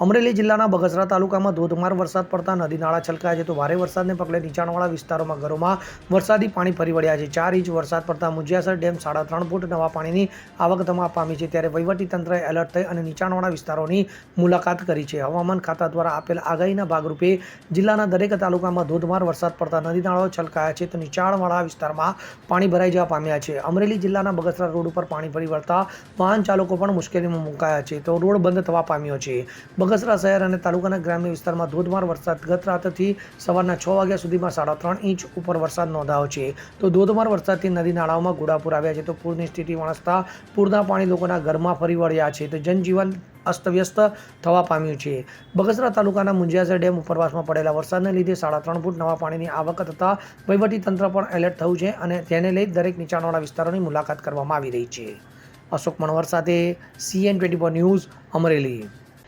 અમરેલી જિલ્લાના બગસરા તાલુકામાં ધોધમાર વરસાદ પડતા નદી નાળા છલકાયા છે તો ભારે વરસાદને પગલે નીચાણવાળા વિસ્તારોમાં ઘરોમાં વરસાદી પાણી ફરી વળ્યા છે. ચાર ઇંચ વરસાદ પડતા મુજિયાસર ડેમ સાડા ત્રણ ફૂટ નવા પાણીની આવક થવા પામી છે ત્યારે વહીવટીતંત્રએ એલર્ટ થઈ અને નીચાણવાળા વિસ્તારોની મુલાકાત કરી છે. હવામાન ખાતા દ્વારા આપેલ આગાહીના ભાગરૂપે જિલ્લાના દરેક તાલુકામાં ધોધમાર વરસાદ પડતા નદી નાળાઓ છલકાયા છે તો નીચાણવાળા વિસ્તારમાં પાણી ભરાઈ જવા પામ્યા છે. અમરેલી જિલ્લાના બગસરા રોડ ઉપર પાણી ફરી વળતા વાહન ચાલકો પણ મુશ્કેલીમાં મુકાયા છે તો રોડ બંધ થવા પામ્યો છે. બગસરા શહેર અને તાલુકાના ગ્રામ્ય વિસ્તારમાં ધોધમાર વરસાદ. ગત રાતથી સવારના છ વાગ્યા સુધીમાં સાડા ત્રણ ઇંચ ઉપર વરસાદ નોંધાયો છે. તો ધોધમાર વરસાદથી નદી નાળાઓમાં ઘોડાપુર આવ્યા છે. તો પૂરની સ્થિતિ વણસતા પૂરના પાણી લોકોના ઘરમાં ફરી વળ્યા છે. તો જનજીવન અસ્તવ્યસ્ત થવા પામ્યું છે. બગસરા તાલુકાના મુંજિયાસર ડેમ ઉપરવાસમાં પડેલા વરસાદને લીધે સાડા ત્રણ ફૂટ નવા પાણીની આવક થતાં વહીવટીતંત્ર પણ એલર્ટ થયું છે અને તેને લઈ દરેક નીચાણવાળા વિસ્તારોની મુલાકાત કરવામાં આવી રહી છે. અશોક મણવર સાથે CN twenty four news Amreli.